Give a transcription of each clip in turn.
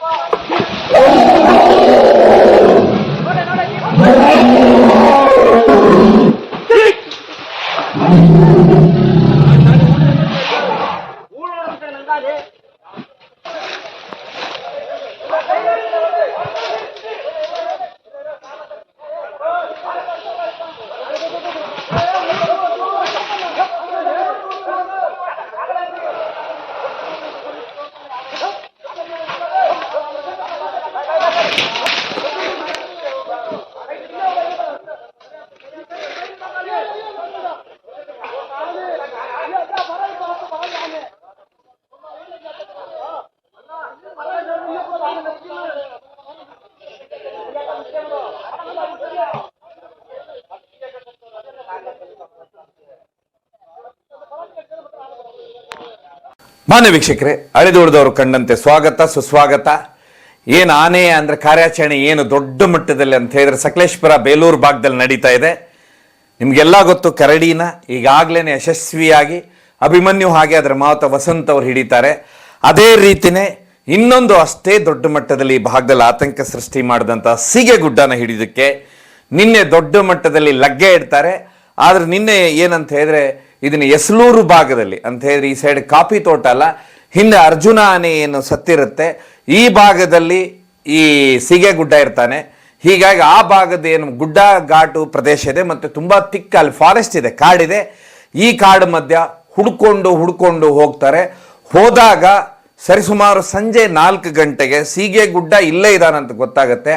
Oh! ಮಾನ್ಯ ವೀಕ್ಷಕರೇ ಅಳಿದುಳಿದವರು ಕಂಡಂತೆ ಸ್ವಾಗತ, ಸುಸ್ವಾಗತ. ಏನು ಆನೆ ಅಂದರೆ ಕಾರ್ಯಾಚರಣೆ ಏನು ದೊಡ್ಡ ಮಟ್ಟದಲ್ಲಿ ಅಂತ ಹೇಳಿದ್ರೆ ಸಕಲೇಶ್ಪುರ ಬೇಲೂರು ಭಾಗದಲ್ಲಿ ನಡೀತಾ ಇದೆ. ನಿಮಗೆಲ್ಲ ಗೊತ್ತು, ಕರಡಿನ ಈಗಾಗಲೇ ಯಶಸ್ವಿಯಾಗಿ, ಅಭಿಮನ್ಯು ಹಾಗೆ ಅದರ ಮಾವತ ವಸಂತ ಅವರು ಹಿಡಿತಾರೆ. ಅದೇ ರೀತಿನೇ ಇನ್ನೊಂದು ಅಷ್ಟೇ ದೊಡ್ಡ ಮಟ್ಟದಲ್ಲಿ ಈ ಭಾಗದಲ್ಲಿ ಆತಂಕ ಸೃಷ್ಟಿ ಮಾಡಿದಂಥ ಸೀಗೆಗುಡ್ಡನ ಹಿಡಿದಕ್ಕೆ ನಿನ್ನೆ ದೊಡ್ಡ ಮಟ್ಟದಲ್ಲಿ ಲಗ್ಗೆ ಇಡ್ತಾರೆ. ಆದರೆ ನಿನ್ನೆ ಏನಂತ ಹೇಳಿದ್ರೆ ಇದನ್ನ ಎಸ್ಲೂರು ಭಾಗದಲ್ಲಿ, ಅಂತ ಹೇಳಿದ್ರೆ ಈ ಸೈಡ್ ಕಾಫಿ ತೋಟ ಅಲ್ಲ, ಹಿಂದೆ ಅರ್ಜುನ ಆನೆ ಏನು ಸತ್ತಿರುತ್ತೆ. ಈ ಭಾಗದಲ್ಲಿ ಈ ಸಿಗೆಗುಡ್ಡ ಇರ್ತಾನೆ. ಹೀಗಾಗಿ ಆ ಭಾಗದ ಏನು ಗುಡ್ಡ ಘಾಟು ಪ್ರದೇಶ ಇದೆ, ಮತ್ತೆ ತುಂಬಾ ತಿಕ್ಕ ಅಲ್ಲಿ ಫಾರೆಸ್ಟ್ ಇದೆ, ಕಾಡಿದೆ. ಈ ಕಾಡು ಮಧ್ಯ ಹುಡ್ಕೊಂಡು ಹುಡ್ಕೊಂಡು ಹೋಗ್ತಾರೆ. ಹೋದಾಗ ಸರಿಸುಮಾರು ಸಂಜೆ ನಾಲ್ಕು ಗಂಟೆಗೆ ಸೀಗೆ ಗುಡ್ಡ ಇಲ್ಲೇ ಇದ್ದಾನಂತ ಗೊತ್ತಾಗತ್ತೆ.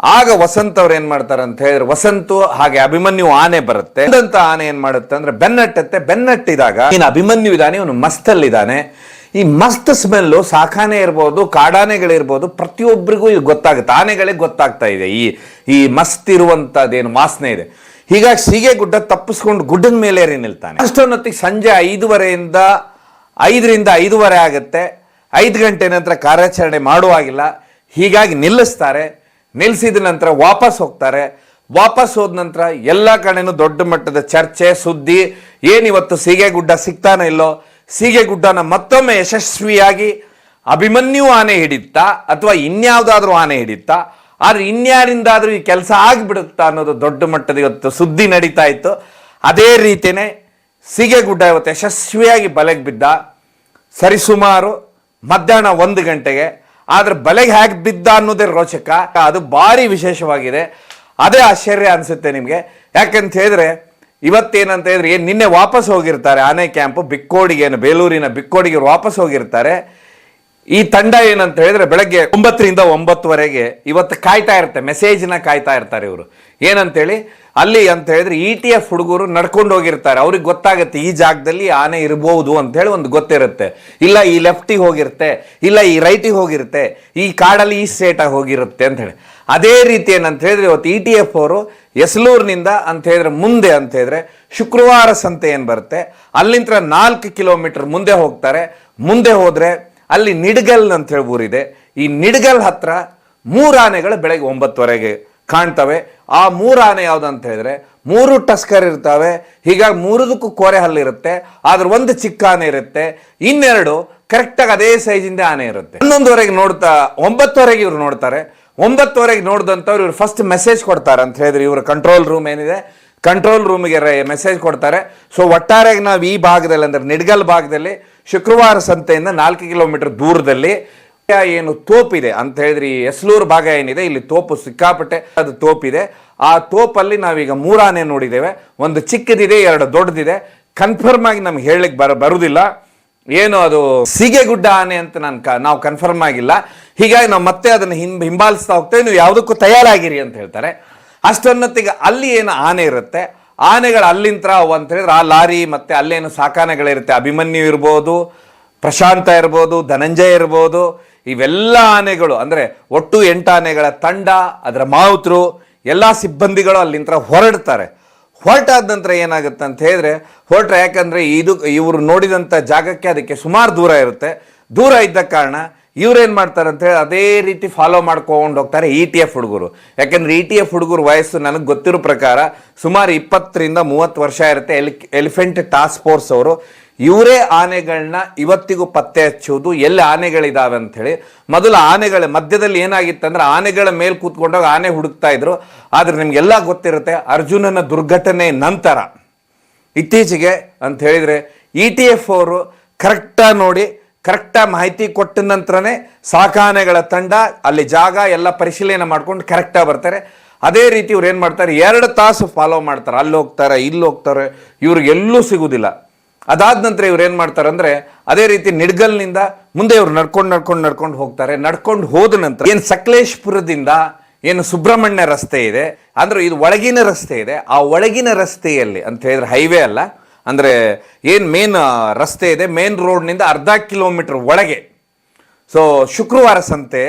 ಆಗ ವಸಂತ ಅವ್ರು ಏನ್ ಮಾಡ್ತಾರೆ ಅಂತ ಹೇಳಿದ್ರೆ, ವಸಂತು ಹಾಗೆ ಅಭಿಮನ್ಯು ಆನೆ ಬರುತ್ತೆ. ಅಂತ ಆನೆ ಏನ್ ಮಾಡುತ್ತೆ ಅಂದ್ರೆ, ಬೆನ್ನಟ್ಟತ್ತೆ. ಬೆನ್ನಟ್ಟಿದಾಗ ಇನ್ನು ಅಭಿಮನ್ಯು ಇದಾನೆ ಇವನು ಮಸ್ತಲ್ಲಿದ್ದಾನೆ. ಈ ಮಸ್ತ್ ಸ್ಮೆಲ್ಲು ಸಾಕಾನೆ ಇರ್ಬೋದು, ಕಾಡಾನೆಗಳಿರ್ಬೋದು ಪ್ರತಿಯೊಬ್ಬರಿಗೂ ಇದು ಗೊತ್ತಾಗುತ್ತೆ. ಆನೆಗಳಿಗೆ ಗೊತ್ತಾಗ್ತಾ ಇದೆ, ಈ ಈ ಮಸ್ತ್ ಇರುವಂತದ್ದೇನು ವಾಸನೆ ಇದೆ. ಹೀಗಾಗಿ ಸೀಗೆ ಗುಡ್ಡ ತಪ್ಪಿಸ್ಕೊಂಡು ಗುಡ್ಡದ ಮೇಲೆ ಏರಿ ನಿಲ್ತಾನೆ. ಅಷ್ಟೊನ್ನೊತ್ತಿಗೆ ಸಂಜೆ ಐದುವರೆಯಿಂದ, ಐದರಿಂದ ಐದೂವರೆ ಆಗುತ್ತೆ. ಐದು ಗಂಟೆ ನಂತರ ಕಾರ್ಯಾಚರಣೆ ಮಾಡುವಾಗಿಲ್ಲ. ಹೀಗಾಗಿ ನಿಲ್ಲಿಸ್ತಾರೆ. ನಿಲ್ಲಿಸಿದ ನಂತರ ವಾಪಸ್ ಹೋಗ್ತಾರೆ. ವಾಪಸ್ ಹೋದ ನಂತರ ಎಲ್ಲ ಕಡೆನೂ ದೊಡ್ಡ ಮಟ್ಟದ ಚರ್ಚೆ, ಸುದ್ದಿ, ಏನಿವತ್ತು ಸೀಗೆಗುಡ್ಡ ಸಿಗ್ತಾನೆ ಇಲ್ಲೋ, ಸೀಗೆಗುಡ್ಡನ ಮತ್ತೊಮ್ಮೆ ಯಶಸ್ವಿಯಾಗಿ ಅಭಿಮನ್ಯು ಆನೆ ಹಿಡಿತ್ತಾ ಅಥವಾ ಇನ್ಯಾವುದಾದ್ರೂ ಆನೆ ಹಿಡಿತಾ ಆದ್ರೆ ಇನ್ಯಾರಿಂದಾದ್ರೂ ಈ ಕೆಲಸ ಆಗಿಬಿಡುತ್ತಾ ಅನ್ನೋದು ದೊಡ್ಡ ಮಟ್ಟದ ಇವತ್ತು ಸುದ್ದಿ ನಡೀತಾ ಇತ್ತು. ಅದೇ ರೀತಿಯೇ ಸೀಗೆಗುಡ್ಡ ಇವತ್ತು ಯಶಸ್ವಿಯಾಗಿ ಬಲೆಗೆ ಬಿದ್ದ. ಸರಿಸುಮಾರು ಮಧ್ಯಾಹ್ನ ಒಂದು ಗಂಟೆಗೆ ಆದ್ರೆ ಬಲೆಗೆ ಹ್ಯಾಕ್ ಬಿದ್ದ ಅನ್ನೋದೇ ರೋಚಕ. ಅದು ಭಾರಿ ವಿಶೇಷವಾಗಿದೆ. ಅದೇ ಆಶ್ಚರ್ಯ ಅನ್ಸುತ್ತೆ ನಿಮಗೆ. ಯಾಕಂತ ಹೇಳಿದ್ರೆ, ಇವತ್ತೇನಂತ ಹೇಳಿದ್ರೆ, ಏನ್ ನಿನ್ನೆ ವಾಪಸ್ ಹೋಗಿರ್ತಾರೆ, ಆನೆ ಕ್ಯಾಂಪ್, ಬಿಕ್ಕೋಡಿಗೆ ಬೇಲೂರಿನ ಬಿಕ್ಕೋಡಿಗೆ ವಾಪಸ್ ಹೋಗಿರ್ತಾರೆ. ಈ ತಂಡ ಏನಂತ ಹೇಳಿದ್ರೆ, ಬೆಳಗ್ಗೆ ಒಂಬತ್ತರಿಂದ ಒಂಬತ್ತುವರೆಗೆ ಇವತ್ತು ಕಾಯ್ತಾ ಇರುತ್ತೆ ಮೆಸೇಜ್ನ ಕಾಯ್ತಾ ಇರ್ತಾರೆ ಇವರು. ಏನಂತೇಳಿ? ಅಲ್ಲಿ ಅಂತ ಹೇಳಿದ್ರೆ ಇ ಟಿ ಎಫ್ ಹುಡುಗರು ನಡ್ಕೊಂಡು ಹೋಗಿರ್ತಾರೆ. ಅವ್ರಿಗೆ ಗೊತ್ತಾಗುತ್ತೆ, ಈ ಜಾಗದಲ್ಲಿ ಆನೆ ಇರಬಹುದು ಅಂತ ಹೇಳಿ ಒಂದು ಗೊತ್ತಿರುತ್ತೆ. ಇಲ್ಲ ಈ ಲೆಫ್ಟಿಗೆ ಹೋಗಿರುತ್ತೆ, ಇಲ್ಲ ಈ ರೈಟಿಗೆ ಹೋಗಿರುತ್ತೆ, ಈ ಕಾಡಲ್ಲಿ ಈ ಸ್ಟೇಟಾಗಿ ಹೋಗಿರುತ್ತೆ ಅಂತ ಹೇಳಿ. ಅದೇ ರೀತಿ ಏನಂತ ಹೇಳಿದ್ರೆ ಇವತ್ತು ಇ ಟಿ ಎಫ್ ಅವರು ಎಸ್ಲೂರಿನಿಂದ ಅಂತ ಹೇಳಿದ್ರೆ ಮುಂದೆ ಅಂತ ಹೇಳಿದ್ರೆ ಶುಕ್ರವಾರ ಸಂತೆ ಏನು ಬರುತ್ತೆ? ಅಲ್ಲಿಂದ ನಾಲ್ಕು ಕಿಲೋಮೀಟರ್ ಮುಂದೆ ಹೋಗ್ತಾರೆ. ಮುಂದೆ ಹೋದರೆ ಅಲ್ಲಿ ನಿಡ್ಗಲ್ ಅಂತ ಹೇಳಿ ಊರಿದೆ. ಈ ನಿಡ್ಗಲ್ ಹತ್ರ ಮೂರು ಆನೆಗಳು ಬೆಳಗ್ಗೆ ಒಂಬತ್ತುವರೆಗೆ ಕಾಣ್ತವೆ. ಆ ಮೂರು ಆನೆ ಯಾವ್ದು ಅಂತ ಹೇಳಿದ್ರೆ ಮೂರು ಟಸ್ಕರ್ ಇರ್ತವೆ. ಹೀಗಾಗಿ ಮೂರದಕ್ಕೂ ಕೋರೆ ಹಲ್ಲಿರುತ್ತೆ ಆದ್ರೆ ಒಂದು ಚಿಕ್ಕ ಆನೆ ಇರುತ್ತೆ. ಇನ್ನೆರಡು ಕರೆಕ್ಟಾಗಿ ಅದೇ ಸೈಜಿಂದ ಆನೆ ಇರುತ್ತೆ. ಹನ್ನೊಂದುವರೆಗೆ ನೋಡ್ತಾ, ಒಂಬತ್ತುವರೆಗೆ ಇವ್ರು ನೋಡ್ತಾರೆ. ಒಂಬತ್ತುವರೆಗೆ ನೋಡಿದಂಥವ್ರು ಇವ್ರು ಫಸ್ಟ್ ಮೆಸೇಜ್ ಕೊಡ್ತಾರೆ ಅಂತ ಹೇಳಿದ್ರೆ ಇವರು ಕಂಟ್ರೋಲ್ ರೂಮ್ ಏನಿದೆ? ಕಂಟ್ರೋಲ್ ರೂಮಿಗೆ ಮೆಸೇಜ್ ಕೊಡ್ತಾರೆ. ಸೊ ಒಟ್ಟಾರೆಯಾಗಿ ನಾವು ಈ ಭಾಗದಲ್ಲಿ ಅಂದ್ರೆ ನಿಡ್ಗಲ್ ಭಾಗದಲ್ಲಿ ಶುಕ್ರವಾರ ಸಂತೆಯಿಂದ ನಾಲ್ಕು ಕಿಲೋಮೀಟರ್ ದೂರದಲ್ಲಿ ಏನು ತೋಪಿದೆ ಅಂತ ಹೇಳಿದ್ರೆ ಈ ಎಸ್ಲೂರು ಭಾಗ ಏನಿದೆ, ಇಲ್ಲಿ ತೋಪು ಸಿಕ್ಕಾಪಟ್ಟೆ ಅದು ತೋಪಿದೆ. ಆ ತೋಪಲ್ಲಿ ನಾವೀಗ ಮೂರಾನೆ ನೋಡಿದ್ದೇವೆ. ಒಂದು ಚಿಕ್ಕದಿದೆ, ಎರಡು ದೊಡ್ಡದಿದೆ. ಕನ್ಫರ್ಮ್ ಆಗಿ ನಮ್ಗೆ ಹೇಳಲಿಕ್ಕೆ ಬರ ಬರುವುದಿಲ್ಲ ಏನು ಅದು ಸೀಗೆಗುಡ್ಡ ಆನೆ ಅಂತ ನಾನು ಕ, ನಾವು ಕನ್ಫರ್ಮ್ ಆಗಿಲ್ಲ. ಹೀಗಾಗಿ ನಾವು ಮತ್ತೆ ಅದನ್ನು ಹಿಂ ಹಿಂಬಾಲಿಸ್ತಾ ಹೋಗ್ತೇವೆ. ನೀವು ಯಾವುದಕ್ಕೂ ತಯಾರಾಗಿರಿ ಅಂತ ಹೇಳ್ತಾರೆ. ಅಷ್ಟೊನ್ನತ್ತಿಗೆ ಅಲ್ಲಿ ಏನು ಆನೆ ಇರುತ್ತೆ? ಆನೆಗಳು ಅಲ್ಲಿಂತ್ರ ಅಂತ ಹೇಳಿದ್ರೆ ಆ ಲಾರಿ ಮತ್ತೆ ಅಲ್ಲೇನು ಸಾಕಾನೆಗಳಿರುತ್ತೆ? ಅಭಿಮನ್ಯು ಇರ್ಬೋದು, ಪ್ರಶಾಂತ ಇರ್ಬೋದು, ಧನಂಜಯ ಇರ್ಬೋದು. ಇವೆಲ್ಲ ಆನೆಗಳು, ಅಂದರೆ ಒಟ್ಟು ಎಂಟು ಆನೆಗಳ ತಂಡ, ಅದರ ಮಾವುತರು, ಎಲ್ಲ ಸಿಬ್ಬಂದಿಗಳು ಅಲ್ಲಿಂತ್ರ ಹೊರಡ್ತಾರೆ. ಹೊರಟಾದ ನಂತರ ಏನಾಗುತ್ತೆ ಅಂತ ಹೇಳಿದ್ರೆ, ಹೊರಟ್ರೆ ಯಾಕಂದರೆ ಇದು ಇವರು ನೋಡಿದಂಥ ಜಾಗಕ್ಕೆ ಅದಕ್ಕೆ ಸುಮಾರು ದೂರ ಇರುತ್ತೆ. ದೂರ ಇದ್ದ ಕಾರಣ ಇವ್ರೇನ್ ಮಾಡ್ತಾರೆ ಅಂತ ಹೇಳಿ ಅದೇ ರೀತಿ ಫಾಲೋ ಮಾಡ್ಕೊಂಡು ಹೋಗ್ತಾರೆ ಇ ಟಿ ಎಫ್ ಹುಡುಗರು. ಯಾಕಂದ್ರೆ ಇ ಟಿ ಎಫ್ ಹುಡುಗರು ವಯಸ್ಸು ನನಗೆ ಗೊತ್ತಿರೋ ಪ್ರಕಾರ ಸುಮಾರು ಇಪ್ಪತ್ತರಿಂದ ಮೂವತ್ತು ವರ್ಷ ಇರುತ್ತೆ ಎಲಿ ಎಲಿಫೆಂಟ್ ಟಾಸ್ಕ್ ಫೋರ್ಸ್ ಅವರು. ಇವರೇ ಆನೆಗಳನ್ನ ಇವತ್ತಿಗೂ ಪತ್ತೆ ಹಚ್ಚುವುದು ಎಲ್ಲಿ ಆನೆಗಳಿದಾವೆ ಹೇಳಿ. ಮೊದಲು ಆನೆಗಳ ಮಧ್ಯದಲ್ಲಿ ಏನಾಗಿತ್ತಂದ್ರೆ ಆನೆಗಳ ಮೇಲೆ ಕೂತ್ಕೊಂಡಾಗ ಆನೆ ಹುಡುಕ್ತಾ ಇದ್ರು. ಆದ್ರೆ ನಿಮ್ಗೆಲ್ಲ ಗೊತ್ತಿರುತ್ತೆ ಅರ್ಜುನನ ದುರ್ಘಟನೆ ನಂತರ. ಇತ್ತೀಚೆಗೆ ಅಂತ ಹೇಳಿದ್ರೆ ಇ ಟಿ ಎಫ್ ಅವರು ಕರೆಕ್ಟಾಗಿ ನೋಡಿ ಕರೆಕ್ಟಾಗಿ ಮಾಹಿತಿ ಕೊಟ್ಟ ನಂತರನೇ ಸಾಕಾನೆಗಳ ತಂಡ ಅಲ್ಲಿ ಜಾಗ ಎಲ್ಲ ಪರಿಶೀಲನೆ ಮಾಡ್ಕೊಂಡು ಕರೆಕ್ಟಾಗಿ ಬರ್ತಾರೆ. ಅದೇ ರೀತಿ ಇವ್ರು ಏನು ಮಾಡ್ತಾರೆ? ಎರಡು ತಾಸು ಫಾಲೋ ಮಾಡ್ತಾರೆ. ಅಲ್ಲಿ ಹೋಗ್ತಾರೆ, ಇಲ್ಲಿ ಹೋಗ್ತಾರೆ. ಇವ್ರಿಗೆ ಎಲ್ಲೂ ಸಿಗುವುದಿಲ್ಲ ಅದಾದ ನಂತರ ಇವ್ರು ಏನು ಮಾಡ್ತಾರೆ ಅಂದರೆ, ಅದೇ ರೀತಿ ನಿಡ್ಗಲ್ನಿಂದ ಮುಂದೆ ಇವ್ರು ನಡ್ಕೊಂಡು ನಡ್ಕೊಂಡು ನಡ್ಕೊಂಡು ಹೋಗ್ತಾರೆ. ನಡ್ಕೊಂಡು ಹೋದ ನಂತರ ಏನು ಸಕಲೇಶ್ಪುರದಿಂದ ಏನು ಸುಬ್ರಹ್ಮಣ್ಯ ರಸ್ತೆ ಇದೆ, ಅಂದರೆ ಇದು ಒಳಗಿನ ರಸ್ತೆ ಇದೆ. ಆ ಒಳಗಿನ ರಸ್ತೆಯಲ್ಲಿ, ಅಂತ ಹೇಳಿದ್ರೆ ಹೈವೇ ಅಲ್ಲ ಅಂದ್ರೆ ಏನು ಮೇನ್ ರಸ್ತೆ ಇದೆ ಮೇನ್ ರೋಡ್ನಿಂದ ಅರ್ಧ ಕಿಲೋಮೀಟ್ರ್ ಒಳಗೆ. ಸೊ ಶುಕ್ರವಾರ ಸಂತೆ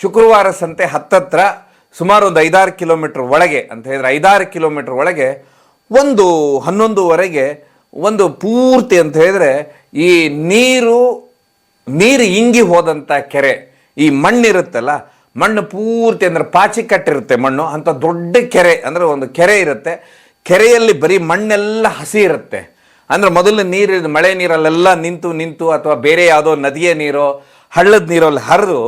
ಶುಕ್ರವಾರ ಸಂತೆ ಹತ್ತತ್ರ ಸುಮಾರು ಒಂದು ಐದಾರು ಕಿಲೋಮೀಟ್ರ್ ಒಳಗೆ ಅಂತ ಹೇಳಿದ್ರೆ ಐದಾರು ಕಿಲೋಮೀಟ್ರ್ ಒಳಗೆ ಒಂದು ಹನ್ನೊಂದುವರೆಗೆ ಒಂದು ಪೂರ್ತಿ ಅಂತ ಹೇಳಿದ್ರೆ ಈ ನೀರು ನೀರು ಇಂಗಿ ಹೋದಂಥ ಕೆರೆ, ಈ ಮಣ್ಣಿರುತ್ತಲ್ಲ, ಮಣ್ಣು ಪೂರ್ತಿ ಅಂದರೆ ಪಾಚಿ ಕಟ್ಟಿರುತ್ತೆ ಮಣ್ಣು, ಅಂಥ ದೊಡ್ಡ ಕೆರೆ, ಅಂದರೆ ಒಂದು ಕೆರೆ ಇರುತ್ತೆ. ಕೆರೆಯಲ್ಲಿ ಬರೀ ಮಣ್ಣೆಲ್ಲ ಹಸಿ ಇರುತ್ತೆ. ಅಂದ್ರೆ ಮೊದಲು ನೀರು ಮಳೆ ನೀರಲ್ಲೆಲ್ಲ ನಿಂತು ನಿಂತು ಅಥವಾ ಬೇರೆ ಯಾವುದೋ ನದಿಯ ನೀರೋ, ಹಳ್ಳದ ನೀರಲ್ಲಿ ಹರಿದು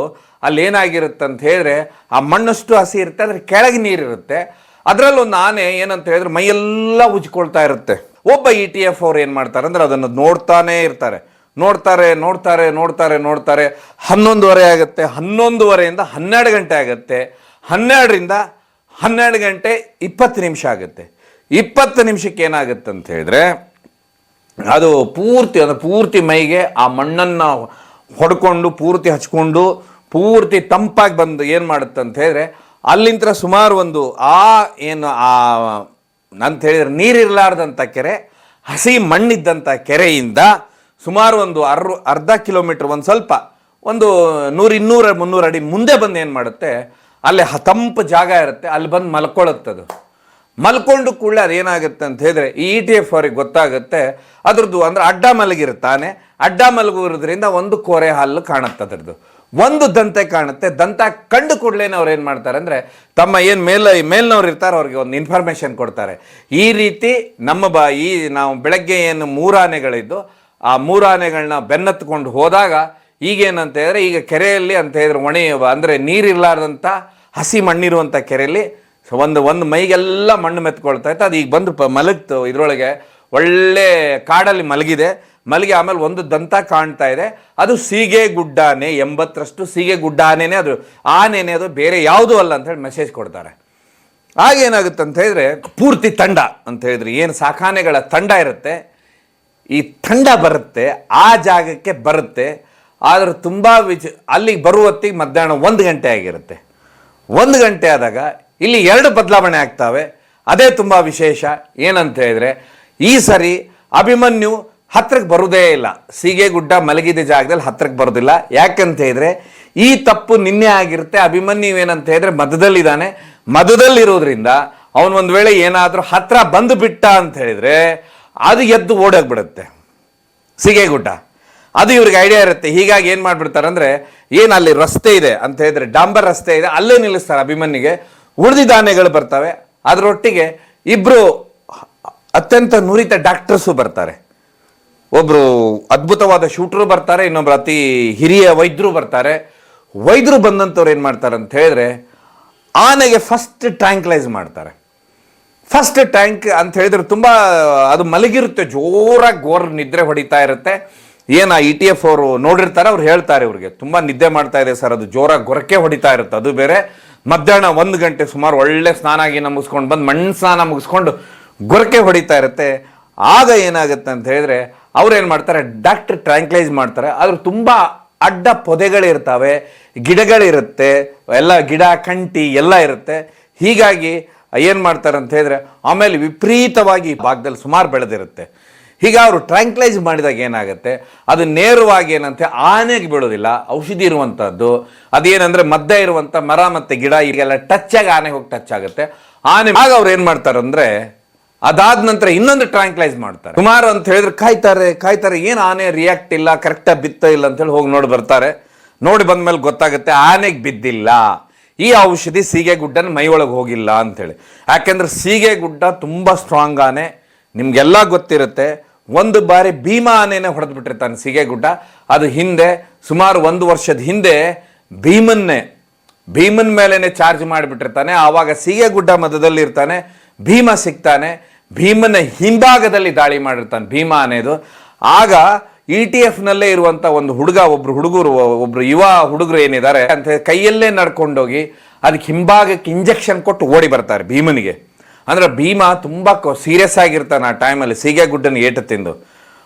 ಅಲ್ಲಿ ಏನಾಗಿರುತ್ತೆ ಅಂತ ಹೇಳಿದ್ರೆ ಆ ಮಣ್ಣಷ್ಟು ಹಸಿ ಇರುತ್ತೆ, ಅದ್ರ ಕೆಳಗೆ ನೀರಿರುತ್ತೆ ಅದರಲ್ಲಿ ಒಂದು ಆನೆ ಏನಂತ ಹೇಳಿದ್ರೆ ಮೈಯೆಲ್ಲ ಉಜ್ಕೊಳ್ತಾ ಇರುತ್ತೆ. ಒಬ್ಬ ಇ ಟಿ ಎಫ್ ಅವ್ರು ಏನು ಮಾಡ್ತಾರೆ ಅಂದ್ರೆ ಅದನ್ನು ನೋಡ್ತಾನೇ ಇರ್ತಾರೆ. ನೋಡ್ತಾರೆ ನೋಡ್ತಾರೆ ನೋಡ್ತಾರೆ ನೋಡ್ತಾರೆ. ಹನ್ನೊಂದುವರೆ ಆಗುತ್ತೆ. ಹನ್ನೊಂದುವರೆಯಿಂದ ಹನ್ನೆರಡು ಗಂಟೆ ಆಗುತ್ತೆ. ಹನ್ನೆರಡರಿಂದ ಹನ್ನೆರಡು ಗಂಟೆ ಇಪ್ಪತ್ತು ನಿಮಿಷ ಆಗುತ್ತೆ. ಇಪ್ಪತ್ತು ನಿಮಿಷಕ್ಕೆ ಏನಾಗುತ್ತೆ ಅಂತ ಹೇಳಿದ್ರೆ ಅದು ಪೂರ್ತಿ ಅಂದರೆ ಪೂರ್ತಿ ಮೈಗೆ ಆ ಮಣ್ಣನ್ನು ಹೊಡ್ಕೊಂಡು, ಪೂರ್ತಿ ಹಚ್ಕೊಂಡು, ಪೂರ್ತಿ ತಂಪಾಗಿ ಬಂದು ಏನು ಮಾಡುತ್ತೆ ಅಂತ ಹೇಳಿದ್ರೆ ಅಲ್ಲಿಂದ ಸುಮಾರು ಒಂದು ಆ ಏನು ಆ ಅಂತ ಹೇಳಿದ್ರೆ ನೀರಿರಲಾರ್ದಂಥ ಕೆರೆ, ಹಸಿ ಮಣ್ಣಿದ್ದಂಥ ಕೆರೆಯಿಂದ ಸುಮಾರು ಒಂದು ಅರ್ ಅರ್ಧ ಕಿಲೋಮೀಟ್ರ್ ಒಂದು ಸ್ವಲ್ಪ, ಒಂದು ನೂರು ಇನ್ನೂರ ಮುನ್ನೂರು ಅಡಿ ಮುಂದೆ ಬಂದು ಏನು ಮಾಡುತ್ತೆ, ಅಲ್ಲಿ ತಂಪು ಜಾಗ ಇರುತ್ತೆ, ಅಲ್ಲಿ ಬಂದು ಮಲ್ಕೊಳ್ಳುತ್ತದು. ಮಲ್ಕೊಂಡು ಕೂಡಲೇ ಅದೇನಾಗುತ್ತೆ ಅಂತ ಹೇಳಿದ್ರೆ ಈ ಇ ಟಿ ಎಫ್ ಅವ್ರಿಗೆ ಗೊತ್ತಾಗುತ್ತೆ, ಅದ್ರದ್ದು ಅಂದ್ರೆ ಅಡ್ಡ ಮಲಗಿರುತ್ತಾನೆ ಅಡ್ಡ ಮಲಗುವುದರಿಂದ ಒಂದು ಕೋರೆ ಹಲ್ಲು ಕಾಣುತ್ತೆ ಅದ್ರದ್ದು. ಒಂದು ದಂತೆ ಕಾಣುತ್ತೆ. ದಂತ ಕಂಡು ಕೂಡಲೇನೆ ಅವ್ರು ಏನು ಮಾಡ್ತಾರೆ ಅಂದರೆ ತಮ್ಮ ಏನು ಮೇಲ, ಮೇಲ್ನವ್ರು ಇರ್ತಾರೆ ಅವ್ರಿಗೆ ಒಂದು ಇನ್ಫಾರ್ಮೇಷನ್ ಕೊಡ್ತಾರೆ. ಈ ರೀತಿ ನಮ್ಮ ಬ, ಈ ನಾವು ಬೆಳಗ್ಗೆ ಏನು ಮೂರಾನೆಗಳಿದ್ದು, ಆ ಮೂರಾನೆಗಳನ್ನ ಬೆನ್ನತ್ಕೊಂಡು ಹೋದಾಗ ಈಗೇನಂತ ಹೇಳಿದ್ರೆ ಈಗ ಕೆರೆಯಲ್ಲಿ ಅಂತ ಹೇಳಿದ್ರೆ ಒಣೆಯುವ ಅಂದರೆ ನೀರಿರ್ಲಾರ್ದಂಥ ಹಸಿ ಮಣ್ಣಿರುವಂಥ ಕೆರೆಯಲ್ಲಿ ಸೊ ಒಂದು ಒಂದು ಮೈಗೆಲ್ಲ ಮಣ್ಣು ಮೆತ್ಕೊಳ್ತಾ ಇತ್ತು. ಅದು ಈಗ ಬಂದು ಪ, ಮಲಗ್ತು. ಇದರೊಳಗೆ ಒಳ್ಳೆ ಕಾಡಲ್ಲಿ ಮಲಗಿದೆ. ಮಲಗಿ ಆಮೇಲೆ ಒಂದು ದಂತ ಕಾಣ್ತಾ ಇದೆ. ಅದು ಸೀಗೆ ಗುಡ್ಡಾನೆ, ಎಂಬತ್ತರಷ್ಟು ಸೀಗೆ ಗುಡ್ಡ ಆನೆನೇ ಅದು. ಆನೆನೇ ಅದು ಬೇರೆ ಯಾವುದೂ ಅಲ್ಲ ಅಂತ ಹೇಳಿ ಮೆಸೇಜ್ ಕೊಡ್ತಾರೆ. ಆಗ ಏನಾಗುತ್ತೆ ಅಂತ ಹೇಳಿದ್ರೆ, ಪೂರ್ತಿ ತಂಡ ಅಂತ ಹೇಳಿದ್ರೆ, ಏನು ಸಾಕಾನೆಗಳ ತಂಡ ಇರುತ್ತೆ. ಈ ತಂಡ ಬರುತ್ತೆ, ಆ ಜಾಗಕ್ಕೆ ಬರುತ್ತೆ. ಆದರೆ ತುಂಬ ವಿಚ, ಅಲ್ಲಿಗೆ ಬರುವತ್ತಿಗೆ ಮಧ್ಯಾಹ್ನ ಒಂದು ಗಂಟೆ ಆಗಿರುತ್ತೆ. ಒಂದು ಗಂಟೆ ಆದಾಗ ಇಲ್ಲಿ ಎರಡು ಬದಲಾವಣೆ ಆಗ್ತವೆ. ಅದೇ ತುಂಬ ವಿಶೇಷ. ಏನಂತ ಹೇಳಿದ್ರೆ, ಈ ಸರಿ ಅಭಿಮನ್ಯು ಹತ್ರಕ್ಕೆ ಬರೋದೇ ಇಲ್ಲ. ಸೀಗೆ ಗುಡ್ಡ ಮಲಗಿದ ಜಾಗದಲ್ಲಿ ಹತ್ರಕ್ಕೆ ಬರೋದಿಲ್ಲ. ಯಾಕಂತ ಹೇಳಿದ್ರೆ, ಈ ತಪ್ಪು ನಿನ್ನೆ ಆಗಿರುತ್ತೆ. ಅಭಿಮನ್ಯು ಏನಂತ ಹೇಳಿದ್ರೆ ಮಧ್ಯದಲ್ಲಿರೋದ್ರಿಂದ ಅವನು ಒಂದು ವೇಳೆ ಏನಾದರೂ ಹತ್ರ ಬಂದು ಬಿಟ್ಟ ಅಂತ ಹೇಳಿದ್ರೆ, ಅದು ಎದ್ದು ಓಡೋಗ್ಬಿಡುತ್ತೆ. ಸಿಗೇಗುಡ್ಡ ಅದು ಇವ್ರಿಗೆ ಐಡಿಯಾ ಇರುತ್ತೆ. ಹೀಗಾಗಿ ಏನು ಮಾಡ್ಬಿಡ್ತಾರೆ ಅಂದರೆ ಏನು ಅಲ್ಲಿ ರಸ್ತೆ ಇದೆ ಅಂತ ಹೇಳಿದ್ರೆ, ಡಾಂಬರ್ ರಸ್ತೆ ಇದೆ. ಅಲ್ಲೇ ನಿಲ್ಲಿಸ್ತಾರೆ ಅಭಿಮನ್ಯಿಗೆ. ಉಳಿದಿದ್ದ ಆನೆಗಳು ಬರ್ತವೆ. ಅದರೊಟ್ಟಿಗೆ ಇಬ್ಬರು ಅತ್ಯಂತ ನುರಿತ ಡಾಕ್ಟರ್ಸು ಬರ್ತಾರೆ. ಒಬ್ಬರು ಅದ್ಭುತವಾದ ಶೂಟ್ರು ಬರ್ತಾರೆ, ಇನ್ನೊಬ್ರು ಅತಿ ಹಿರಿಯ ವೈದ್ಯರು ಬರ್ತಾರೆ. ವೈದ್ಯರು ಬಂದಂಥವ್ರು ಏನು ಮಾಡ್ತಾರೆ ಅಂತ ಹೇಳಿದ್ರೆ, ಆನೆಗೆ ಫಸ್ಟ್ ಟ್ಯಾಂಕ್ಲೈಸ್ ಮಾಡ್ತಾರೆ. ಫಸ್ಟ್ ಟ್ಯಾಂಕ್ ಅಂತ ಹೇಳಿದ್ರೆ ತುಂಬ, ಅದು ಮಲಗಿರುತ್ತೆ, ಜೋರಾಗಿ ಗೋರ್ ನಿದ್ರೆ ಹೊಡಿತಾ ಇರುತ್ತೆ. ಏನು ಇ ಟಿ ಎಫ್ ಅವರು ನೋಡಿರ್ತಾರೆ, ಅವ್ರು ಹೇಳ್ತಾರೆ ಇವ್ರಿಗೆ, ತುಂಬ ನಿದ್ದೆ ಮಾಡ್ತಾ ಇದೆ ಸರ್, ಅದು ಜೋರಾಗಿ ಗೊರಕೆ ಹೊಡಿತಾ ಇರುತ್ತೆ, ಅದು ಬೇರೆ. ಮಧ್ಯಾಹ್ನ ಒಂದು ಗಂಟೆ ಸುಮಾರು ಒಳ್ಳೆ ಸ್ನಾನ ಗೀನ ಮುಗಿಸ್ಕೊಂಡು ಬಂದು ಮಣ್ಣು ಸ್ನಾನ ಮುಗಿಸ್ಕೊಂಡು ಗೊರಕೆ ಹೊಡಿತಾ ಇರುತ್ತೆ. ಆಗ ಏನಾಗುತ್ತೆ ಅಂತ ಹೇಳಿದ್ರೆ ಅವ್ರೇನು ಮಾಡ್ತಾರೆ, ಡಾಕ್ಟ್ರ್ ಟ್ರ್ಯಾಂಕ್ಲೈಸ್ ಮಾಡ್ತಾರೆ. ಆದರೂ ತುಂಬ ಅಡ್ಡ ಪೊದೆಗಳಿರ್ತವೆ, ಗಿಡಗಳಿರುತ್ತೆ, ಎಲ್ಲ ಗಿಡ, ಕಂಟಿ ಎಲ್ಲ ಇರುತ್ತೆ. ಹೀಗಾಗಿ ಏನು ಮಾಡ್ತಾರೆ ಅಂತ ಹೇಳಿದ್ರೆ ಆಮೇಲೆ ವಿಪರೀತವಾಗಿ ಭಾಗದಲ್ಲಿ ಸುಮಾರು ಬೆಳೆದಿರುತ್ತೆ. ಹೀಗೆ ಅವರು ಟ್ರ್ಯಾಂಕ್ಲೈಸ್ ಮಾಡಿದಾಗ ಏನಾಗುತ್ತೆ? ಅದು ನೇರವಾಗಿ ಏನಂತೆ? ಆನೆಗೆ ಬೀಳೋದಿಲ್ಲ, ಔಷಧಿ ಇರುವಂಥದ್ದು ಅದೇನಂದ್ರೆ ಮದ್ದ ಇರುವಂಥ ಮರ ಮತ್ತು ಗಿಡ ಈಗೆಲ್ಲ ಟಚ್ ಆಗಿ ಆನೆಗೆ ಹೋಗಿ ಟಚ್ ಆಗುತ್ತೆ. ಆನೆ ಆಗ ಅವ್ರು ಏನು ಮಾಡ್ತಾರೆ ಅಂದ್ರೆ ಅದಾದ ನಂತರ ಇನ್ನೊಂದು ಟ್ರ್ಯಾಂಕ್ಲೈಸ್ ಮಾಡ್ತಾರೆ. ಸುಮಾರು ಅಂತ ಹೇಳಿದ್ರೆ ಕಾಯ್ತಾರೆ ಕಾಯ್ತಾರೆ, ಏನು ಆನೆ ರಿಯಾಕ್ಟ್ ಇಲ್ಲ ಕರೆಕ್ಟಾಗಿ ಬಿತ್ತ ಇಲ್ಲ ಅಂತ ಹೇಳಿ ಹೋಗಿ ನೋಡಿ ಬರ್ತಾರೆ. ನೋಡಿ ಬಂದ್ಮೇಲೆ ಗೊತ್ತಾಗುತ್ತೆ, ಆನೆಗೆ ಬಿದ್ದಿಲ್ಲ. ಈ ಔಷಧಿ ಸೀಗೆಗುಡ್ಡನ ಮೈಯೊಳಗೆ ಹೋಗಿಲ್ಲ ಅಂತೇಳಿ ಯಾಕೆಂದ್ರೆ ಸೀಗೆಗುಡ್ಡ ತುಂಬ ಸ್ಟ್ರಾಂಗ್ ಆನೆ. ನಿಮ್ಗೆಲ್ಲ ಗೊತ್ತಿರುತ್ತೆ ಒಂದು ಬಾರಿ ಭೀಮಾ ಆನೆನೇ ಹೊಡೆದು ಬಿಟ್ಟಿರ್ತಾನೆ ಸಿಗೆಗುಡ್ಡ. ಅದು ಹಿಂದೆ, ಸುಮಾರು ಒಂದು ವರ್ಷದ ಹಿಂದೆ ಭೀಮನ್ನೇ, ಭೀಮನ್ ಮೇಲೇನೆ ಚಾರ್ಜ್ ಮಾಡಿಬಿಟ್ಟಿರ್ತಾನೆ. ಆವಾಗ ಸೀಗೆಗುಡ್ಡ ಮಧ್ಯದಲ್ಲಿ ಇರ್ತಾನೆ, ಭೀಮ ಸಿಗ್ತಾನೆ, ಭೀಮನ ಹಿಂಭಾಗದಲ್ಲಿ ದಾಳಿ ಮಾಡಿರ್ತಾನೆ ಭೀಮ ಅನ್ನೋದು. ಆಗ ಇ ಟಿ ಎಫ್ನಲ್ಲೇ ನಲ್ಲೇ ಇರುವಂತ ಒಂದು ಹುಡುಗ, ಒಬ್ರು ಹುಡುಗರು ಒಬ್ಬರು ಯುವ ಹುಡುಗರು ಏನಿದ್ದಾರೆ ಅಂತ ಕೈಯಲ್ಲೇ ನಡ್ಕೊಂಡೋಗಿ ಅದಕ್ಕೆ ಹಿಂಭಾಗಕ್ಕೆ ಇಂಜೆಕ್ಷನ್ ಕೊಟ್ಟು ಓಡಿ ಬರ್ತಾರೆ ಭೀಮನಿಗೆ. ಅಂದ್ರೆ ಭೀಮ ತುಂಬಾ ಸೀರಿಯಸ್ ಆಗಿರ್ತಾನೆ ಆ ಟೈಮಲ್ಲಿ ಸೀಗೆ ಗುಡ್ಡನ ಏಟು ತಿಂದು.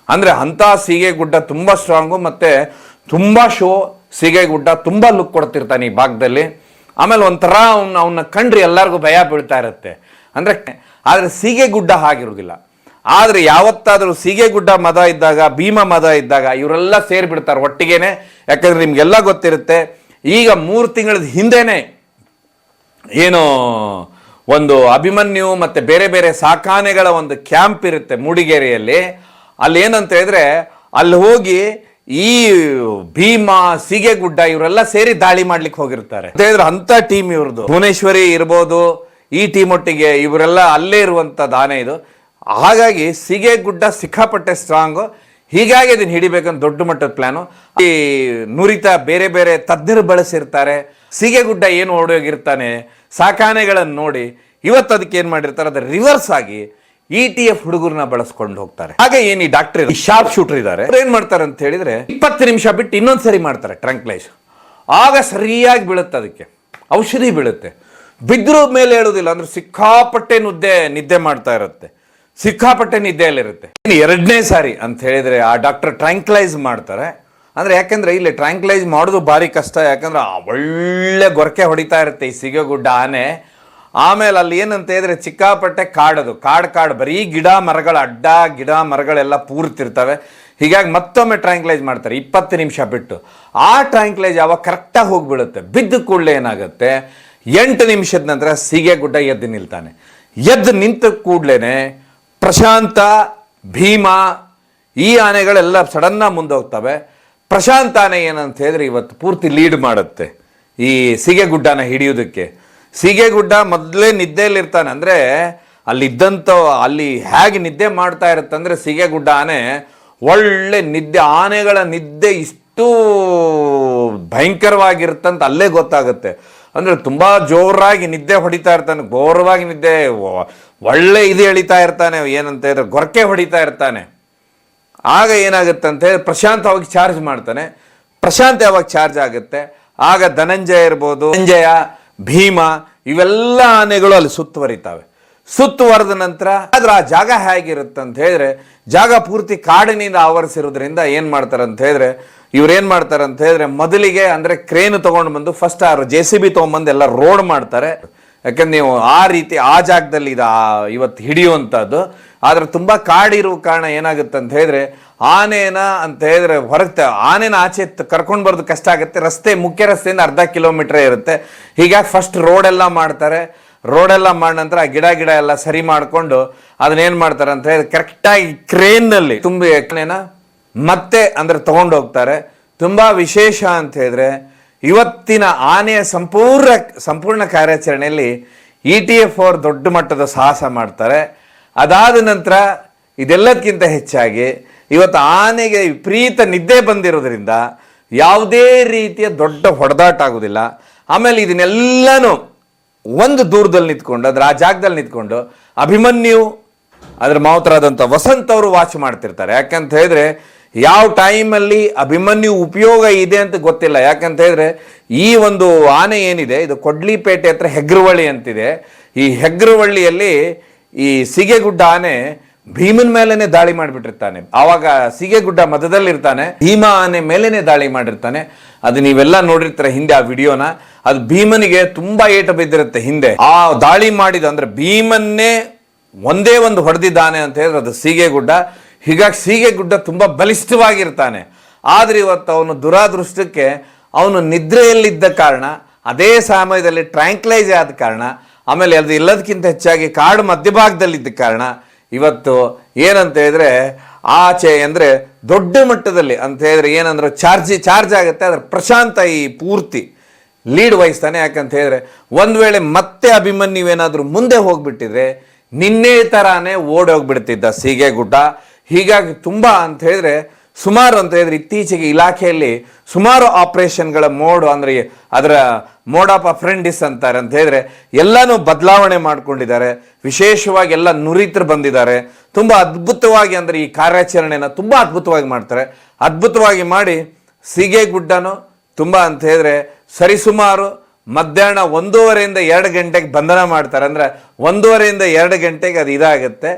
ಅಂದರೆ ಅಂಥ ಸೀಗೆ ಗುಡ್ಡ ತುಂಬಾ ಸ್ಟ್ರಾಂಗು ಮತ್ತೆ ತುಂಬಾ ಶೋ ಸೀಗೆ ಗುಡ್ಡ ತುಂಬಾ ಲುಕ್ ಕೊಡ್ತಿರ್ತಾನೆ ಈ ಭಾಗದಲ್ಲಿ. ಆಮೇಲೆ ಒಂಥರ ಅವ್ನ ಅವನ್ನ ಕಂಡ್ರೆ ಎಲ್ಲರಿಗೂ ಭಯ ಬೀಳ್ತಾ ಇರುತ್ತೆ. ಅಂದ್ರೆ ಆದ್ರೆ ಸೀಗೆಗುಡ್ಡ ಹಾಗಿರುವುದಿಲ್ಲ ಆದ್ರೆ ಸೀಗೆ ಗುಡ್ಡ ಮದ ಇದ್ದಾಗ, ಭೀಮ ಮದ ಇದ್ದಾಗ ಇವರೆಲ್ಲ ಸೇರಿಬಿಡ್ತಾರೆ ಒಟ್ಟಿಗೆನೆ. ಯಾಕಂದ್ರೆ ನಿಮಗೆಲ್ಲ ಗೊತ್ತಿರುತ್ತೆ, ಈಗ ಮೂರು ತಿಂಗಳ ಹಿಂದೆನೆ ಏನು ಒಂದು ಅಭಿಮನ್ಯು ಮತ್ತೆ ಬೇರೆ ಬೇರೆ ಸಾಕಾನೆಗಳ ಒಂದು ಕ್ಯಾಂಪ್ ಇರುತ್ತೆ ಮೂಡಿಗೆರೆಯಲ್ಲಿ. ಅಲ್ಲಿ ಏನಂತ ಹೇಳಿದ್ರೆ, ಅಲ್ಲಿ ಹೋಗಿ ಈ ಭೀಮ, ಸೀಗೆಗುಡ್ಡ ಇವರೆಲ್ಲ ಸೇರಿ ದಾಳಿ ಮಾಡ್ಲಿಕ್ಕೆ ಹೋಗಿರ್ತಾರೆ. ಅಂತ ಹೇಳಿದ್ರೆ ಅಂತ ಟೀಮ್ ಇವ್ರದ್ದು. ಭುವನೇಶ್ವರಿ ಇರ್ಬೋದು, ಈ ಟೀಮ್ ಒಟ್ಟಿಗೆ ಇವರೆಲ್ಲ ಅಲ್ಲೇ ಇರುವಂಥ ದಾನೆ ಇದು. ಹಾಗಾಗಿ ಸೀಗೆಗುಡ್ಡ ಸಿಕ್ಕಾಪಟ್ಟೆ ಸ್ಟ್ರಾಂಗು ಹೀಗಾಗಿ ಅದನ್ನ ಹಿಡಿಬೇಕಂತ ದೊಡ್ಡ ಮಟ್ಟದ ಪ್ಲಾನು ಈ ನುರಿತ ಬೇರೆ ಬೇರೆ ತಜ್ಞರು ಬಳಸಿರ್ತಾರೆ. ಸೀಗೆಗುಡ್ಡ ಏನು ಓಡೋಗಿರ್ತಾನೆ ಸಾಕಾನೆಗಳನ್ನು ನೋಡಿ ಇವತ್ತು ಅದಕ್ಕೆ ಏನು ಮಾಡಿರ್ತಾರೆ, ಅದು ರಿವರ್ಸ್ ಆಗಿ ಇ ಟಿ ಎಫ್ ಹುಡುಗರನ್ನ ಬಳಸ್ಕೊಂಡು ಹೋಗ್ತಾರೆ. ಹಾಗೆ ಏನು ಈ ಡಾಕ್ಟರ್ ಶಾರ್ಪ್ ಶೂಟರ್ ಇದ್ದಾರೆ. ಏನ್ ಮಾಡ್ತಾರೆ ಅಂತ ಹೇಳಿದ್ರೆ ಇಪ್ಪತ್ತು ನಿಮಿಷ ಬಿಟ್ಟು ಇನ್ನೊಂದು ಸರಿ ಮಾಡ್ತಾರೆ ಟ್ರಂಕ್ಲೈಸ್ ಆಗ ಸರಿಯಾಗಿ ಬೀಳುತ್ತೆ ಅದಕ್ಕೆ. ಔಷಧಿ ಬೀಳುತ್ತೆ. ಬಿದ್ದರೂ ಮೇಲೆ ಹೇಳೋದಿಲ್ಲ, ಅಂದ್ರೆ ಸಿಕ್ಕಾಪಟ್ಟೆ ನುದ್ದೆ, ನಿದ್ದೆ ಮಾಡ್ತಾ ಇರುತ್ತೆ. ಸಿಕ್ಕಾಪಟ್ಟೆ ನಿದ್ದೆಯಲ್ಲಿರುತ್ತೆ. ಎರಡನೇ ಸಾರಿ ಅಂತ ಹೇಳಿದ್ರೆ ಆ ಡಾಕ್ಟರ್ ಟ್ರ್ಯಾಂಕ್ಲೈಸ್ ಮಾಡ್ತಾರೆ. ಅಂದ್ರೆ ಯಾಕೆಂದರೆ ಇಲ್ಲಿ ಟ್ರ್ಯಾಂಕ್ಲೈಸ್ ಮಾಡೋದು ಭಾರಿ ಕಷ್ಟ, ಯಾಕಂದರೆ ಒಳ್ಳೆ ಗೊರಕೆ ಹೊಡಿತಾ ಇರುತ್ತೆ ಈ ಸಿಗಗುಡ್ಡ ಆನೆ. ಆಮೇಲೆ ಅಲ್ಲಿ ಏನಂತ ಹೇಳಿದ್ರೆ ಚಿಕ್ಕಾಪಟ್ಟೆ ಕಾಡದು ಕಾಡು ಕಾಡು, ಬರೀ ಗಿಡ ಮರಗಳ ಅಡ್ಡ ಗಿಡ ಮರಗಳೆಲ್ಲ ಪೂರ್ತಿರ್ತವೆ. ಹೀಗಾಗಿ ಮತ್ತೊಮ್ಮೆ ಟ್ರ್ಯಾಂಕ್ಲೈಸ್ ಮಾಡ್ತಾರೆ, ಇಪ್ಪತ್ತು ನಿಮಿಷ ಬಿಟ್ಟು. ಆ ಟ್ರ್ಯಾಂಕ್ಲೈಸ್ ಯಾವಾಗ ಕರೆಕ್ಟಾಗಿ ಹೋಗಿಬಿಡುತ್ತೆ, ಬಿದ್ದ ಕೂಡಲೇ ಏನಾಗುತ್ತೆ, ಎಂಟು ನಿಮಿಷದ ನಂತರ ಸೀಗೆಗುಡ್ಡ ಎದ್ದು ನಿಲ್ತಾನೆ. ಎದ್ದು ನಿಂತ ಕೂಡ್ಲೇನೆ ಪ್ರಶಾಂತ, ಭೀಮ, ಈ ಆನೆಗಳೆಲ್ಲ ಸಡನ್ನಾಗಿ ಮುಂದೆ ಹೋಗ್ತವೆ ಪ್ರಶಾಂತ ಏನಂತ ಹೇಳಿದ್ರೆ ಇವತ್ತು ಪೂರ್ತಿ ಲೀಡ್ ಮಾಡುತ್ತೆ. ಈ ಸೀಗೆಗುಡ್ಡನ ಹಿಡಿಯೋದಕ್ಕೆ ಸೀಗೆಗುಡ್ಡ ಮೊದಲೇ ನಿದ್ದೆಯಲ್ಲಿರ್ತಾನೆ. ಅಂದರೆ ಅಲ್ಲಿದ್ದಂಥ ಅಲ್ಲಿ ಹೇಗೆ ನಿದ್ದೆ ಮಾಡ್ತಾ ಇರುತ್ತಂದ್ರೆ ಸೀಗೆಗುಡ್ಡ ಆನೆ ಒಳ್ಳೆ ನಿದ್ದೆ, ಆನೆಗಳ ನಿದ್ದೆ ಇಷ್ಟು ಭಯಂಕರವಾಗಿರುತ್ತಂತ ಅಲ್ಲೇ ಗೊತ್ತಾಗುತ್ತೆ. ಅಂದರೆ ತುಂಬ ಜೋರಾಗಿ ನಿದ್ದೆ ಹೊಡಿತಾ ಇರ್ತಾನೆ, ಘೋರವಾಗಿ ನಿದ್ದೆ ಒಳ್ಳೆ ಇದು ಎಳಿತಾ ಇರ್ತಾನೆ, ಏನಂತ ಹೇಳಿದ್ರೆ ಗೊರಕೆ ಹೊಡಿತಾ ಇರ್ತಾನೆ. ಆಗ ಏನಾಗುತ್ತೆ ಅಂತ ಹೇಳಿ ಪ್ರಶಾಂತ್ ಅವಾಗ ಚಾರ್ಜ್ ಮಾಡ್ತಾನೆ. ಪ್ರಶಾಂತ್ ಯಾವಾಗ ಚಾರ್ಜ್ ಆಗುತ್ತೆ? ಆಗ ಧನಂಜಯ ಇರ್ಬೋದು, ಧನಂಜಯ, ಭೀಮ, ಇವೆಲ್ಲ ಆನೆಗಳು ಅಲ್ಲಿ ಸುತ್ತುವರಿತಾವೆ ಸುತ್ತುವರೆದ ನಂತರ ಆದ್ರೆ ಆ ಜಾಗ ಹೇಗಿರುತ್ತೆ ಅಂತ ಹೇಳಿದ್ರೆ, ಜಾಗ ಪೂರ್ತಿ ಕಾಡಿನಿಂದ ಆವರಿಸಿರೋದ್ರಿಂದ ಏನ್ ಮಾಡ್ತಾರೆ ಅಂತ ಹೇಳಿದ್ರೆ, ಇವ್ರು ಏನ್ ಮಾಡ್ತಾರೆ ಅಂತ ಹೇಳಿದ್ರೆ ಮೊದಲಿಗೆ ಅಂದ್ರೆ ಕ್ರೇನ್ ತಗೊಂಡು ಬಂದು ಫಸ್ಟ್ ಆರು ಜೆ ಸಿ ಬಿ ತಗೊಂಡ್ಬಂದು ಎಲ್ಲ ರೋಡ್ ಮಾಡ್ತಾರೆ. ಯಾಕಂದ್ರೆ ನೀವು ಆ ರೀತಿ ಆ ಜಾಗದಲ್ಲಿ ಇದು ಇವತ್ತು ಹಿಡಿಯುವಂಥದ್ದು ಆದ್ರೆ ತುಂಬಾ ಕಾಡಿರುವ ಕಾರಣ ಏನಾಗುತ್ತೆ ಅಂತ ಹೇಳಿದ್ರೆ, ಆನೆನ ಅಂತ ಹೇಳಿದ್ರೆ ಹೊರಗೆ ಆನೆನ ಆಚೆ ಕರ್ಕೊಂಡು ಬರೋದು ಕಷ್ಟ ಆಗುತ್ತೆ. ರಸ್ತೆ, ಮುಖ್ಯ ರಸ್ತೆಯಿಂದ ಅರ್ಧ ಕಿಲೋಮೀಟರ್ ಇರುತ್ತೆ. ಹೀಗಾಗಿ ಫಸ್ಟ್ ರೋಡ್ ಎಲ್ಲ ಮಾಡ್ತಾರೆ. ರೋಡ್ ಮಾಡ ನಂತರ ಗಿಡ ಗಿಡ ಎಲ್ಲ ಸರಿ ಮಾಡಿಕೊಂಡು ಅದನ್ನೇನು ಮಾಡ್ತಾರೆ ಅಂತ ಹೇಳಿದ್ರೆ ಕರೆಕ್ಟಾಗಿ ಕ್ರೇನ್ನಲ್ಲಿ ತುಂಬಿ ಎಕ್ನೇನ ಮತ್ತೆ ಅಂದ್ರೆ ಹೋಗ್ತಾರೆ. ತುಂಬಾ ವಿಶೇಷ ಅಂತ ಹೇಳಿದ್ರೆ, ಇವತ್ತಿನ ಆನೆಯ ಸಂಪೂರ್ಣ ಸಂಪೂರ್ಣ ಕಾರ್ಯಾಚರಣೆಯಲ್ಲಿ ಇ ಟಿ ಎಫ್ ಅವರು ದೊಡ್ಡ ಮಟ್ಟದ ಸಾಹಸ ಮಾಡ್ತಾರೆ. ಅದಾದ ನಂತರ ಇದೆಲ್ಲಕ್ಕಿಂತ ಹೆಚ್ಚಾಗಿ ಇವತ್ತು ಆನೆಗೆ ವಿಪರೀತ ನಿದ್ದೆ ಬಂದಿರೋದ್ರಿಂದ ಯಾವುದೇ ರೀತಿಯ ದೊಡ್ಡ ಹೊಡೆದಾಟ ಆಗೋದಿಲ್ಲ. ಆಮೇಲೆ ಇದನ್ನೆಲ್ಲನೂ ಒಂದು ದೂರದಲ್ಲಿ ನಿಂತ್ಕೊಂಡು, ಅದ್ರ ಆ ಜಾಗದಲ್ಲಿ ನಿಂತ್ಕೊಂಡು ಅಭಿಮನ್ಯು ಅದರ ಮಾವತರಾದಂಥ ವಸಂತ್ ಅವರು ವಾಚ್ ಮಾಡ್ತಿರ್ತಾರೆ. ಯಾಕಂತ ಹೇಳಿದ್ರೆ ಯಾವ ಟೈಮಲ್ಲಿ ಅಭಿಮನ್ಯು ಉಪಯೋಗ ಇದೆ ಅಂತ ಗೊತ್ತಿಲ್ಲ. ಯಾಕಂತ ಹೇಳಿದ್ರೆ ಈ ಒಂದು ಆನೆ ಏನಿದೆ, ಇದು ಕೊಡ್ಲಿಪೇಟೆ ಹತ್ರ ಹೆಗ್ರವಳ್ಳಿ ಅಂತಿದೆ. ಈ ಹೆಗ್ರವಳ್ಳಿಯಲ್ಲಿ ಈ ಸಿಗೆಗುಡ್ಡ ಆನೆ ಭೀಮನ್ ಮೇಲೇನೆ ದಾಳಿ ಮಾಡಿಬಿಟ್ಟಿರ್ತಾನೆ. ಆವಾಗ ಸಿಗೆಗುಡ್ಡ ಮಧ್ಯದಲ್ಲಿರ್ತಾನೆ, ಭೀಮ ಆನೆ ಮೇಲೇನೆ ದಾಳಿ ಮಾಡಿರ್ತಾನೆ. ಅದು ನೀವೆಲ್ಲ ನೋಡಿರ್ತಾರೆ ಹಿಂದೆ ಆ ವಿಡಿಯೋನ. ಅದು ಭೀಮನಿಗೆ ತುಂಬಾ ಏಟ ಬಿದ್ದಿರುತ್ತೆ ಹಿಂದೆ. ಆ ದಾಳಿ ಮಾಡಿದ ಅಂದ್ರೆ ಭೀಮನ್ನೇ ಒಂದೇ ಒಂದು ಹೊಡೆದಿದ್ದಾನೆ ಅಂತ ಹೇಳಿದ್ರೆ ಅದು ಸೀಗೆಗುಡ್ಡ. ಹೀಗಾಗಿ ಸೀಗೆಗುಡ್ಡ ತುಂಬಾ ಬಲಿಷ್ಠವಾಗಿರ್ತಾನೆ. ಆದ್ರೆ ಇವತ್ತು ಅವನು ದುರಾದೃಷ್ಟಕ್ಕೆ ಅವನು ನಿದ್ರೆಯಲ್ಲಿದ್ದ ಕಾರಣ, ಅದೇ ಸಮಯದಲ್ಲಿ ಟ್ರ್ಯಾಂಕ್ಲೈಸ್ ಆದ ಕಾರಣ ಆಮೇಲೆ ಅದು ಎಲ್ಲದಕ್ಕಿಂತ ಹೆಚ್ಚಾಗಿ ಕಾಡು ಮಧ್ಯಭಾಗದಲ್ಲಿದ್ದ ಕಾರಣ ಇವತ್ತು ಏನಂತ ಹೇಳಿದ್ರೆ ಆಚೆ ಅಂದರೆ ದೊಡ್ಡ ಮಟ್ಟದಲ್ಲಿ ಅಂತ ಹೇಳಿದ್ರೆ ಏನಂದ್ರೆ ಚಾರ್ಜ್ ಚಾರ್ಜ್ ಆಗುತ್ತೆ, ಅದ್ರ ಪ್ರಶಾಂತ ಈ ಪೂರ್ತಿ ಲೀಡ್ ವಹಿಸ್ತಾನೆ ಯಾಕಂತ ಹೇಳಿದ್ರೆ ಒಂದು ವೇಳೆ ಮತ್ತೆ ಅಭಿಮನ್ಯುವೇನಾದರೂ ಮುಂದೆ ಹೋಗ್ಬಿಟ್ಟಿದ್ರೆ ನಿನ್ನೆ ಥರಾನೇ ಓಡೋಗಿಬಿಡ್ತಿದ್ದ ಸೀಗೆ ಗುಡ್ಡ ಹೀಗಾಗಿ ತುಂಬ ಅಂತ ಹೇಳಿದ್ರೆ ಸುಮಾರು ಅಂತ ಹೇಳಿದ್ರೆ ಇತ್ತೀಚೆಗೆ ಇಲಾಖೆಯಲ್ಲಿ ಸುಮಾರು ಆಪರೇಷನ್ಗಳ ಮೋಡ್ ಅಂದರೆ ಅದರ ಮೋಡ್ ಆಫ್ ಅಫ್ರೆಂಡಿಸ್ ಅಂತಾರೆ ಅಂತ ಹೇಳಿದ್ರೆ ಎಲ್ಲಾನು ಬದಲಾವಣೆ ಮಾಡಿಕೊಂಡಿದ್ದಾರೆ. ವಿಶೇಷವಾಗಿ ಎಲ್ಲ ನುರಿತರು ಬಂದಿದ್ದಾರೆ. ತುಂಬ ಅದ್ಭುತವಾಗಿ ಅಂದರೆ ಈ ಕಾರ್ಯಾಚರಣೆಯನ್ನು ತುಂಬ ಅದ್ಭುತವಾಗಿ ಮಾಡ್ತಾರೆ. ಅದ್ಭುತವಾಗಿ ಮಾಡಿ ಸೀಗೆಗುಡ್ಡನು ತುಂಬ ಅಂತ ಹೇಳಿದ್ರೆ ಸರಿಸುಮಾರು ಮಧ್ಯಾಹ್ನ ಒಂದೂವರೆಯಿಂದ ಎರಡು ಗಂಟೆಗೆ ಬಂಧನ ಮಾಡ್ತಾರೆ. ಅಂದರೆ ಒಂದೂವರೆಯಿಂದ ಎರಡು ಗಂಟೆಗೆ ಅದು ಇದಾಗುತ್ತೆ.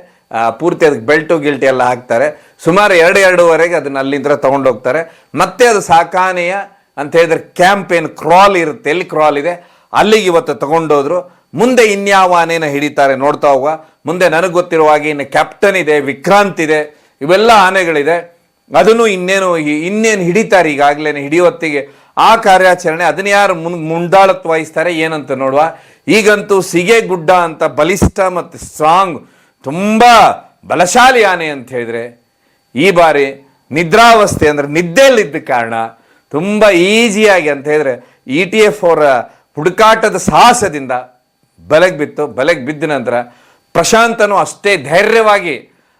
ಪೂರ್ತಿ ಅದಕ್ಕೆ ಬೆಲ್ಟು ಗಿಲ್ಟಿ ಎಲ್ಲ ಹಾಕ್ತಾರೆ. ಸುಮಾರು ಎರಡು ಎರಡೂವರೆಗೆ ಅದನ್ನ ಅಲ್ಲಿಂದ ತಗೊಂಡೋಗ್ತಾರೆ ಮತ್ತೆ ಅದು ಸಾಕಾನೆಯ ಅಂತ ಹೇಳಿದ್ರೆ ಕ್ಯಾಂಪ್ ಏನು ಕ್ರಾಲ್ ಇರುತ್ತೆ. ಎಲ್ಲಿ ಕ್ರಾಲ್ ಇದೆ? ಅಲ್ಲಿಗೆ ಇವತ್ತು ತಗೊಂಡೋದ್ರು ಮುಂದೆ ಇನ್ಯಾವ ಆನೆನ ಹಿಡಿತಾರೆ ನೋಡ್ತಾ ಹೋಗುವ. ಮುಂದೆ ನನಗೆ ಗೊತ್ತಿರುವ ಹಾಗೆ ಇನ್ನು ಕ್ಯಾಪ್ಟನ್ ಇದೆ, ವಿಕ್ರಾಂತ್ ಇದೆ, ಇವೆಲ್ಲ ಆನೆಗಳಿದೆ. ಅದನ್ನು ಇನ್ನೇನು ಇನ್ನೇನು ಹಿಡಿತಾರೆ ಈಗಾಗಲೇ ಹಿಡಿಯುವತ್ತಿಗೆ ಆ ಕಾರ್ಯಾಚರಣೆ ಅದನ್ನ ಯಾರು ಮುನ್, ಮುಂದಾಳತ್ವ ವಹಿಸ್ತಾರೆ ಏನಂತ ನೋಡುವ. ಈಗಂತೂ ಸಿಗೆಗುಡ್ಡ ಅಂತ ಬಲಿಷ್ಠ ಮತ್ತು ಸ್ಟ್ರಾಂಗ್, ತುಂಬ ಬಲಶಾಲಿ ಆನೆ ಅಂತ ಹೇಳಿದ್ರೆ ಈ ಬಾರಿ ನಿದ್ರಾವಸ್ಥೆ ಅಂದರೆ ನಿದ್ದೆಯಲ್ಲಿದ್ದ ಕಾರಣ ತುಂಬ ಈಸಿಯಾಗಿ ಅಂತ ಹೇಳಿದ್ರೆ ಇ ಟಿ ಎಫ್ ಅವರ ಹುಡುಕಾಟದ ಸಾಹಸದಿಂದ ಬಲೆಗೆ ಬಿತ್ತು. ಬಲೆಗೆ ಬಿದ್ದ ನಂತರ ಪ್ರಶಾಂತನು ಅಷ್ಟೇ ಧೈರ್ಯವಾಗಿ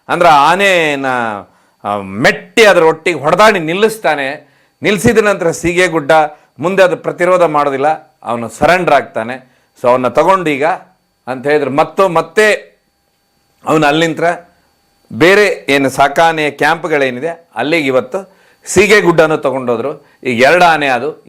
ಅಂದ್ರೆ ಆನೆನ ಮೆಟ್ಟಿ ಅದರ ಒಟ್ಟಿಗೆ ಹೊಡೆದಾಡಿ ನಿಲ್ಲಿಸ್ತಾನೆ. ನಿಲ್ಲಿಸಿದ ನಂತರ ಸೀಗೆಗುಡ್ಡ ಮುಂದೆ ಅದು ಪ್ರತಿರೋಧ ಮಾಡೋದಿಲ್ಲ. ಅವನು ಸರೆಂಡರ್ ಆಗ್ತಾನೆ. ಸೊ ಅವನ್ನ ತಗೊಂಡು ಈಗ ಅಂತ ಹೇಳಿದ್ರೆ ಮತ್ತು, ಮತ್ತೆ ಅವನು ಅಲ್ಲಿಂದ ಬೇರೆ ಏನು ಸಾಕಾನೆಯ ಕ್ಯಾಂಪ್ಗಳೇನಿದೆ ಅಲ್ಲಿಗೆ ಇವತ್ತು ಸೀಗೆಗುಡ್ಡನು ತಗೊಂಡೋದ್ರು. ಈಗ ಎರಡು ಆನೆ ಅದು.